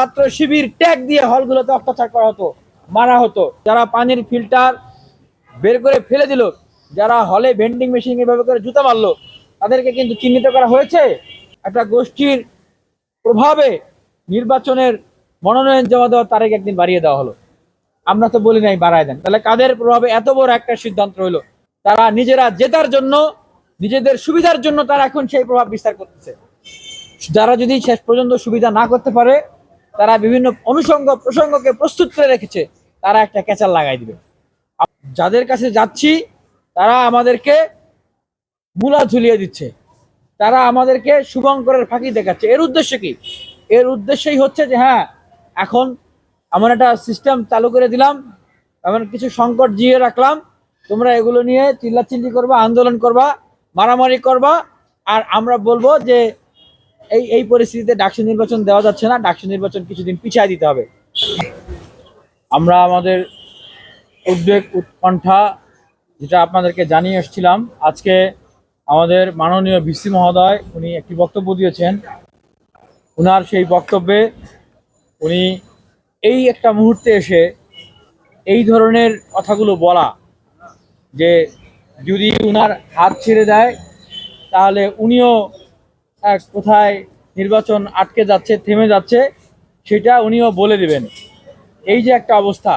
ছাত্র শিবির ট্যাগ দিয়ে হলগুলোতে অত্যাচার করা হতো, মারা হতো। যারা পানির ফিল্টার বের করে ফেলে দিল, যারা হলে ভেন্ডিং মেশিন এভাবে করে জুতা মারলো, তাদেরকে কিন্তু চিহ্নিত করা হয়েছে। একটা গোষ্ঠীর প্রভাবে নির্বাচনের মনোনয়ন জমা দেওয়ার তারিখ একদিন বাড়িয়ে দেওয়া হলো। আমরা তো বলি নাই, বাড়ায় দেন। তাহলে কাদের প্রভাবে এত বড় একটা সিদ্ধান্ত হলো তারা নিজেরা জেতার জন্য, নিজেদের সুবিধার জন্য তারা এখন সেই প্রভাব বিস্তার করতেছে। যারা যদি শেষ পর্যন্ত সুবিধা না করতে পারে তারা বিভিন্ন অনুষঙ্গ, প্রসঙ্গকে প্রস্তুত করে রেখেছে, তারা একটা ক্যাচার লাগাই দিবে। যাদের কাছে যাচ্ছি, তারা আমাদেরকে মূলা ঝুলিয়ে দিচ্ছে। তারা আমাদেরকে শুভঙ্করের ফাঁকি দেখাচ্ছে। এর উদ্দেশ্য কি? এর উদ্দেশ্যই হচ্ছে যে হ্যাঁ এখন এমন একটা সিস্টেম চালু করে দিলাম, এমন কিছু সংকট জিয়ে রাখলাম, তোমরা এগুলো নিয়ে চিল্লাচিল্লি করবা, আন্দোলন করবা, মারামারি করবা, আর আমরা বলব যে এই এই পরিস্থিতিতে ডাকসু নির্বাচন দেওয়া যাচ্ছে না, ডাকসু নির্বাচন কিছুদিন পিছিয়ে দিতে হবে। আমরা আমাদের উদ্বেগ, উৎকণ্ঠা, যেটা আপনাদেরকে জানিয়ে এসেছিলাম, আজকে আমাদের মাননীয় ভিসি মহোদয়, উনি একটি বক্তব্য দিয়েছেন। ওনার সেই বক্তব্যে উনি এই একটা মুহূর্তে এসে এই ধরনের কথাগুলো বলা, যে যদি উনার হাত ছেড়ে দেয়, তাহলে উনিও কোথায় নির্বাচন আটকে যাচ্ছে, থেমে যাচ্ছে, সেটা উনিও বলে দিবেন। এই যে একটা অবস্থা।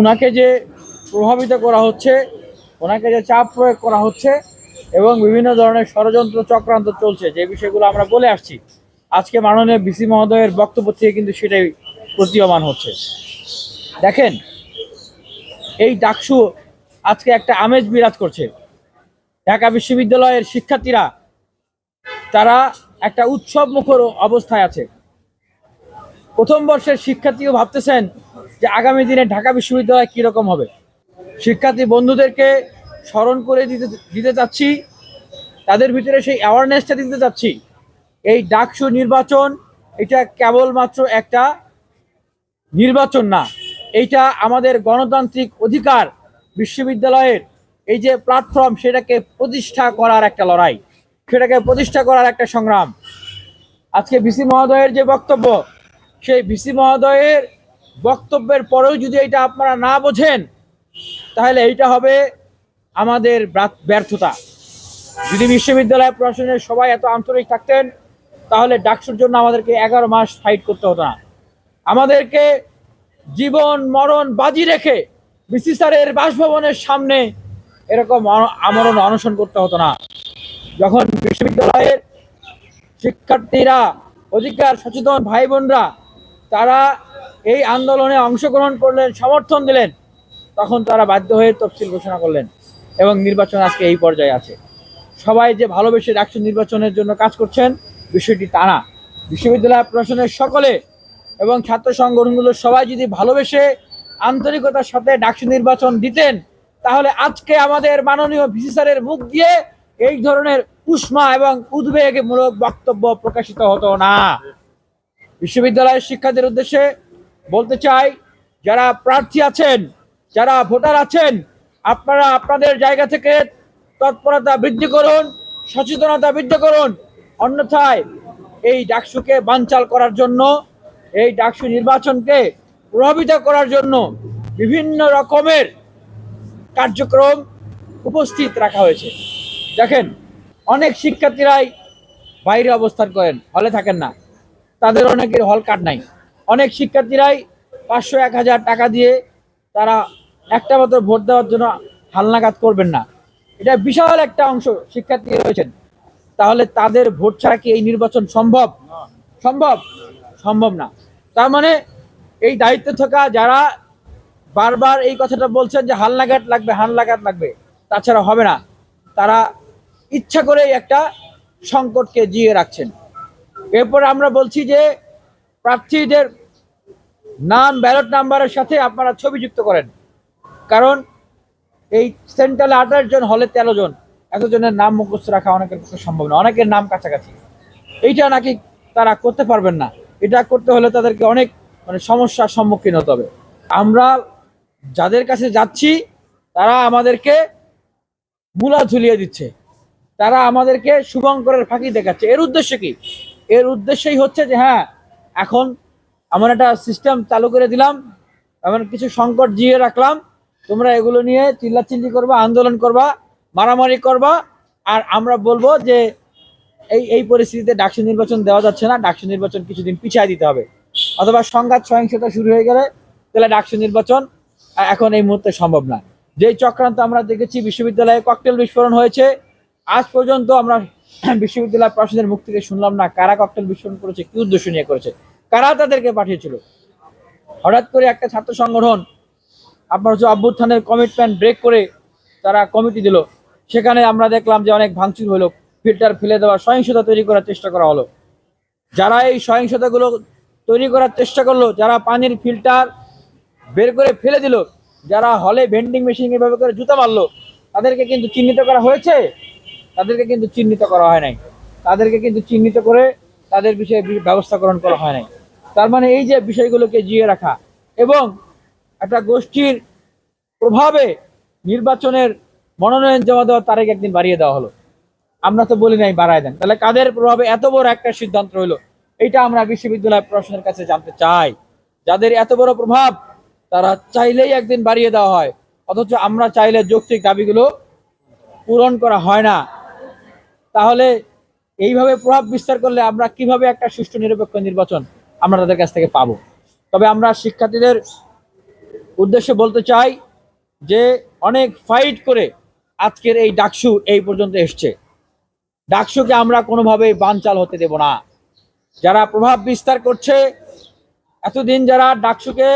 উনাকে যে প্রভাবিত করা হচ্ছে, ওনাকে যে চাপ প্রয়োগ করা হচ্ছে এবং বিভিন্ন ধরনের ষড়যন্ত্র চক্রান্ত চলছে, যে বিষয়গুলো আমরা বলে আসছি, আজকে মাননীয় বিসি মহোদয়ের বক্তব্য থেকে কিন্তু সেটাই প্রতীয়মান হচ্ছে। দেখেন, এই ডাকসু আজকে একটা আমেজ বিরাজ করছে। ঢাকা বিশ্ববিদ্যালয়ের শিক্ষার্থীরা, তারা একটা উৎসব মুখর অবস্থায় আছে। প্রথম বর্ষের শিক্ষার্থীও ভাবতেছেন যে আগামী দিনে ঢাকা বিশ্ববিদ্যালয় কীরকম হবে। শিক্ষার্থী বন্ধুদেরকে স্মরণ করে দিতে দিতে চাচ্ছি। তাদের ভিতরে সেই অ্যাওয়ারনেসটা দিতে চাচ্ছি। এই ডাকসু নির্বাচন, এটা কেবলমাত্র একটা নির্বাচন না, এইটা আমাদের গণতান্ত্রিক অধিকার বিশ্ববিদ্যালয়ের এই যে প্ল্যাটফর্ম সেটাকে প্রতিষ্ঠা করার একটা লড়াই, সেটাকে প্রতিষ্ঠা করার একটা সংগ্রাম। আজকে ভিসি মহোদয়ের যে বক্তব্য, সেই ভিসি মহোদয়ের বক্তব্যের পরেও যদি এটা আপনারা না বোঝেন, তাহলে এইটা হবে আমাদের ব্যর্থতা। যদি বিশ্ববিদ্যালয় প্রশাসনের সবাই এত আন্তরিক থাকতেন, তাহলে ডাকসুর জন্য আমাদেরকে এগারো মাস ফাইট করতে হতো না। আমাদেরকে জীবন, মরণ বাজি রেখে বিসি স্যারের বাসভবনের সামনে এরকম আমরণ অনশন করতে হতো না। যখন বিশ্ববিদ্যালয়ের শিক্ষার্থীরা, অধিকার, সচেতন ভাই বোনরা তারা এই আন্দোলনে অংশগ্রহণ করলেন, সমর্থন দিলেন, তখন তারা বাধ্য হয়ে তফসিল ঘোষণা করলেন এবং নির্বাচন আজকে এই পর্যায়ে আছে। সবাই যে ভালোবেসে ডাকসু নির্বাচনের জন্য কাজ করছেন, বিষয়টি তা না। বিশ্ববিদ্যালয় প্রশাসনের সকলে এবং ছাত্র সংগঠনগুলো সবাই যদি ভালোবেসে আন্তরিকতার সাথে ডাকসু নির্বাচন দিতেন তাহলে আজকে আমাদের মাননীয় ভিসি স্যারের মুখ দিয়ে এই ধরনের উষ্মা এবং উদ্বেগমূলক বক্তব্য প্রকাশিত হতো না। বিশ্ববিদ্যালয়ের শিক্ষার্থীর উদ্দেশ্যে বলতে চাই, যারা প্রার্থী আছেন, যারা ভোটার আছেন, আপনারা আপনাদের জায়গা থেকে তৎপরতা বৃদ্ধি করুন, সচেতনতা বৃদ্ধি করুন। অন্যথায় এই ডাকসুকে বানচাল করার জন্য, এই ডাকসু নির্বাচনকে প্রভাবিত করার জন্য বিভিন্ন রকমের কার্যক্রম উপস্থিত রাখা হয়েছে। দেখেন, অনেক শিক্ষার্থীরাই বাইরে অবস্থান করেন, হলে থাকেন না। তাদের অনেকের হল কার্ড নাই। অনেক শিক্ষার্থীরাই পাঁচশো এক হাজার টাকা দিয়ে তারা একটা মাত্র ভোট দেওয়ার জন্য হালনাগাদ করবেন না। এটা বিশাল একটা অংশ শিক্ষার্থী রয়েছেন। তাহলে তাদের ভোট ছাড়া কি এই নির্বাচন সম্ভব? সম্ভব। সম্ভব না। তার মানে এই দায়িত্বে থাকা যারা বারবার এই কথাটা বলছেন যে হালনাগাদ লাগবে হালনাগাদ লাগবে। তাছাড়া হবে না। তারা ইচ্ছা করেই একটা সংকটকে জিয়ে রাখছেন। এরপর আমরা বলছি যে প্রার্থীদের নাম, ব্যালট নাম্বারের সাথে আপনারা ছবি যুক্ত করেন। কারণ এই সেন্ট্রালে আঠাশ জন, হলে তেরো জন, এতজনের নাম মুখস্থ রাখা অনেকের পক্ষে সম্ভব না। অনেকের নাম কাছাকাছি। এইটা নাকি তারা করতে পারবেন না। এটা করতে হলে তাদেরকে অনেক মানে সমস্যার সম্মুখীন হতে হবে। আমরা যাদের কাছে যাচ্ছি, তারা আমাদেরকে মূলা ঝুলিয়ে দিচ্ছে। তারা আমাদেরকে শুভঙ্করের ফাঁকি দেখাচ্ছে। এর উদ্দেশ্য কি? এর উদ্দেশ্যই হচ্ছে যে হ্যাঁ এখন এমন একটা সিস্টেম চালু করে দিলাম, এমন কিছু সংকট জিয়ে রাখলাম, তোমরা এগুলো নিয়ে চিল্লাচিল্লি করবা, আন্দোলন করবা, মারামারি করবা, আর আমরা বলব যে, এই এই পরিস্থিতিতে ডাকসু নির্বাচন দেওয়া যাচ্ছে না, ডাকসু নির্বাচন কিছুদিন পিছিয়ে দিতে হবে। অথবা সংঘাত সহিংসতা শুরু হয়ে গেলে, তাহলে ডাকসু নির্বাচন এখন এই মুহূর্তে সম্ভব না। যেই চক্রান্ত আমরা দেখেছি, বিশ্ববিদ্যালয়ে ককটেল বিস্ফোরণ হয়েছে। আজ পর্যন্ত আমরা বিশ্ববিদ্যালয় প্রশাসনের মুখ থেকে শুনলাম না কারা ককটেল বিস্ফোরণ করেছে, কি উদ্দেশ্য নিয়ে করেছে, কারা তাদেরকে পাঠিয়েছিল। হঠাৎ করে একটা ছাত্র সংগঠন, আপনার হচ্ছে অভ্যুত্থানের কমিটমেন্ট ব্রেক করে তারা কমিটি দিল। সেখানে আমরা দেখলাম যে অনেক ভাঙচুর হলো ফিল্টার ফেলে দেওয়া, সহিংসতা তৈরি করার চেষ্টা করা হলো। যারা এই সহিংসতাগুলো তৈরি করার চেষ্টা করল, যারা পানির ফিল্টার বের করে ফেলে দিল। যারা হলে ভেন্ডিং মেশিন এভাবে করে জুতা মারলো, তাদেরকে কিন্তু চিহ্নিত করা হয়েছে? তাদেরকে কিন্তু চিহ্নিত করা হয় নাই। তাদেরকে কিন্তু চিহ্নিত করে তাদের বিষয়ে ব্যবস্থা গ্রহণ করা হয় নাই। তার মানে এই যে বিষয়গুলোকে জিয়ে রাখা এবং একটা গোষ্ঠীর প্রভাবে নির্বাচনের মনোনয়ন জমা দেওয়ার তারিখ একদিন বাড়িয়ে দেওয়া হলো। আমরা তো বলি নাই, বাড়ায় দেন। তাহলে কাদের প্রভাবে এত বড় একটা সিদ্ধান্ত হলো? এটা আমরা বিশ্ববিদ্যালয় প্রশাসনের কাছে জানতে চাই। যাদের এত বড় প্রভাব তারা চাইলেই একদিন বাড়িয়ে দেওয়া হয়। অথচ আমরা চাইলে যৌক্তিক দাবিগুলো পূরণ করা হয় না। তাহলে এইভাবে প্রভাব বিস্তার করলে আমরা কীভাবে একটা সুষ্ঠু নিরপেক্ষ নির্বাচন আমরা তাদের কাছ থেকে পাবো? তবে আমরা শিক্ষার্থীদের উদ্দেশ্যে বলতে চাই যে অনেক ফাইট করে আজকের এই ডাকসু এই পর্যন্ত এসছে। ডাকসুকে আমরা কোনোভাবেই বানচাল হতে দেব না। যারা প্রভাব বিস্তার করছে, এতদিন যারা ডাকসুকে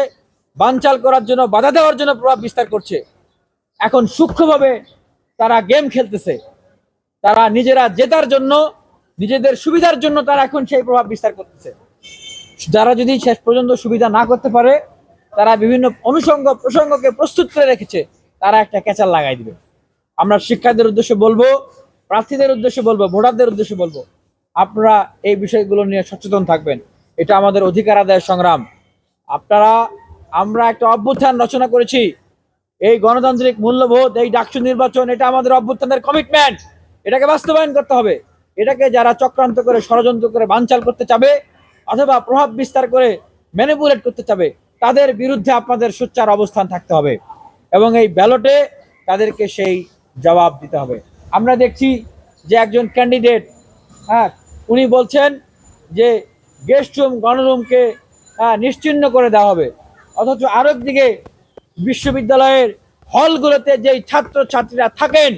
বানচাল করার জন্য, বাধা দেওয়ার জন্য প্রভাব বিস্তার করছে। এখন সূক্ষ্মভাবে তারা গেম খেলতেছে। তারা নিজেরা জেতার জন্য, নিজেদের সুবিধার জন্য তারা এখন সেই প্রভাব বিস্তার করতেছে। যারা যদি শেষ পর্যন্ত সুবিধা না করতে পারে, তারা বিভিন্ন অনুষঙ্গ, প্রসঙ্গকে প্রস্তুত করে রেখেছে, তারা একটা ক্যাচার লাগাই দিবে। আমরা শিক্ষার্থীদের উদ্দেশ্যে বলব, প্রার্থীদের উদ্দেশ্যে বলব, ভোটারদের উদ্দেশ্যে বলব, আপনারা এই বিষয়গুলো নিয়ে সচেতন থাকবেন। এটা আমাদের অধিকার আদায়ের সংগ্রাম। আপনারা আমরা একটা অভ্যুত্থান রচনা করেছি। এই গণতান্ত্রিক মূল্যবোধ এই ডাকসু নির্বাচন এটা আমাদের অভ্যুত্থানের কমিটমেন্ট এটাকে বাস্তবায়ন করতে হবে। এটাকে যারা চক্রান্ত করে ষড়যন্ত্র করে বানচাল করতে চাবে অথবা প্রভাব বিস্তার করে ম্যানিপুলেট করতে চাবে তাদের বিরুদ্ধে আপনাদের সোচ্চার অবস্থান থাকতে হবে। এবং এই ব্যালটে তাদেরকে সেই জবাব দিতে হবে। আমরা দেখছি যে একজন ক্যান্ডিডেট হ্যাঁ উনি বলছেন যে গেস্ট রুম গণরুমকে হ্যাঁ, নিশ্চিহ্ন করে দেওয়া হবে। অথচ আরেক দিকে বিশ্ববিদ্যালয়ের হলগুলোতে যেই ছাত্র ছাত্রীরা থাকেন,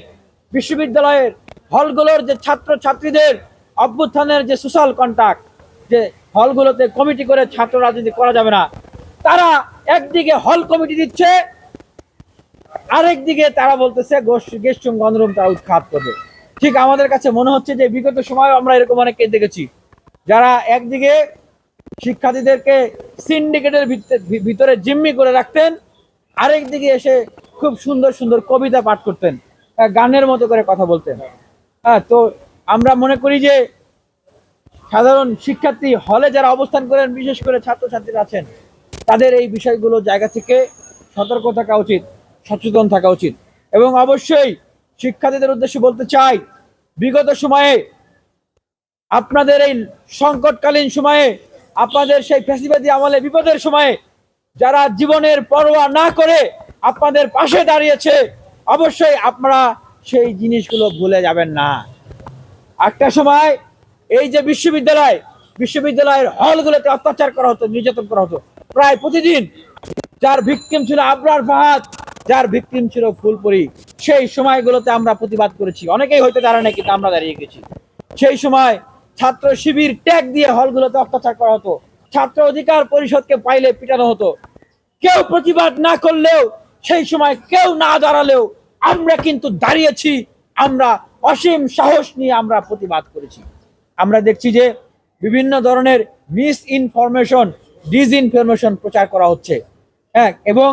বিশ্ববিদ্যালয়ের হলগুলোর যে ছাত্র ছাত্রীদের অভ্যুত্থানের যে সোশ্যাল কন্ট্যাক্ট যে হলগুলোতে কমিটি করে ছাত্র রাজনীতি করা যাবে না, তারা একদিকে হল কমিটি দিচ্ছে আরেক দিকে তারা বলতেছে গেস্ট রুম গণরুম তারা উৎখাত করবে। ঠিক আমাদের কাছে মনে হচ্ছে যে বিগত সময় আমরা এরকম অনেককে দেখেছি, যারা একদিকে শিক্ষার্থীদেরকে সিন্ডিকেটের ভিতরে জিম্মি করে রাখতেন। আরেক দিকে এসে খুব সুন্দর সুন্দর কবিতা পাঠ করতেন। গানের মতো করে কথা বলতেন। হ্যাঁ তো আমরা মনে করি যে সাধারণ শিক্ষার্থী হলে যারা অবস্থান করেন, বিশেষ করে ছাত্রছাত্রীরা আছেন, তাদের এই বিষয়গুলো জায়গা থেকে সতর্ক থাকা উচিত, সচেতন থাকা উচিত। এবং অবশ্যই শিক্ষার্থীদের উদ্দেশ্যে বলতে চাই, বিগত সময়ে আপনাদের এই সংকটকালীন সময়ে আপনাদের সেই ফ্যাসিবাদী আমলে বিপদের সময়ে যারা জীবনের পরোয়া না করে আপনাদের পাশে দাঁড়িয়েছে, অবশ্যই আপনারা সেই জিনিসগুলো ভুলে যাবেন না। একটা সময় এই যে বিশ্ববিদ্যালয়, বিশ্ববিদ্যালয়ের হলগুলোতে অত্যাচার করা হতো, নির্যাতন করা হতো। প্রায় প্রতিদিন যার ভিকটিম ছিল আবরার ফাহাদ, যার ভিকটিম ছিল ফুলপুরি, সেই সময়গুলোতে আমরা প্রতিবাদ করেছি। অনেকেই হয়তো দাঁড়ায় কিন্তু আমরা দাঁড়িয়ে গেছি। সেই সময় ছাত্র শিবির ট্যাগ দিয়ে হলগুলোতে অত্যাচার করা হতো। ছাত্র অধিকার পরিষদকে পাইলে পিটানো হতো। কেউ প্রতিবাদ না করলেও, সেই সময় কেউ না দাঁড়ালেও আমরা কিন্তু দাঁড়িয়েছি, আমরা অসীম সাহস নিয়ে আমরা প্রতিবাদ করেছি। আমরা দেখছি যে বিভিন্ন ধরনের মিস ইনফরমেশন ডিসইনফরমেশন প্রচার করা হচ্ছে। হ্যাঁ এবং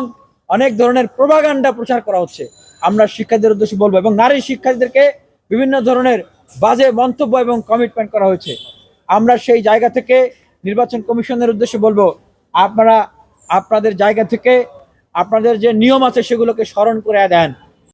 অনেক ধরনের প্রভাগান্ডা প্রচার করা হচ্ছে। আমরা শিক্ষার্থীদের উদ্দেশ্যে বলব, এবং নারী শিক্ষার্থীদেরকে বিভিন্ন ধরনের বাজে মন্তব্য এবং কমিটমেন্ট করা হয়েছে। আমরা সেই জায়গা থেকে নির্বাচন কমিশনের উদ্দেশ্যে বলব, আপনারা, আপনাদের জায়গা থেকে আপনাদের যে নিয়ম আছে সেগুলোকে স্মরণ করে দেন।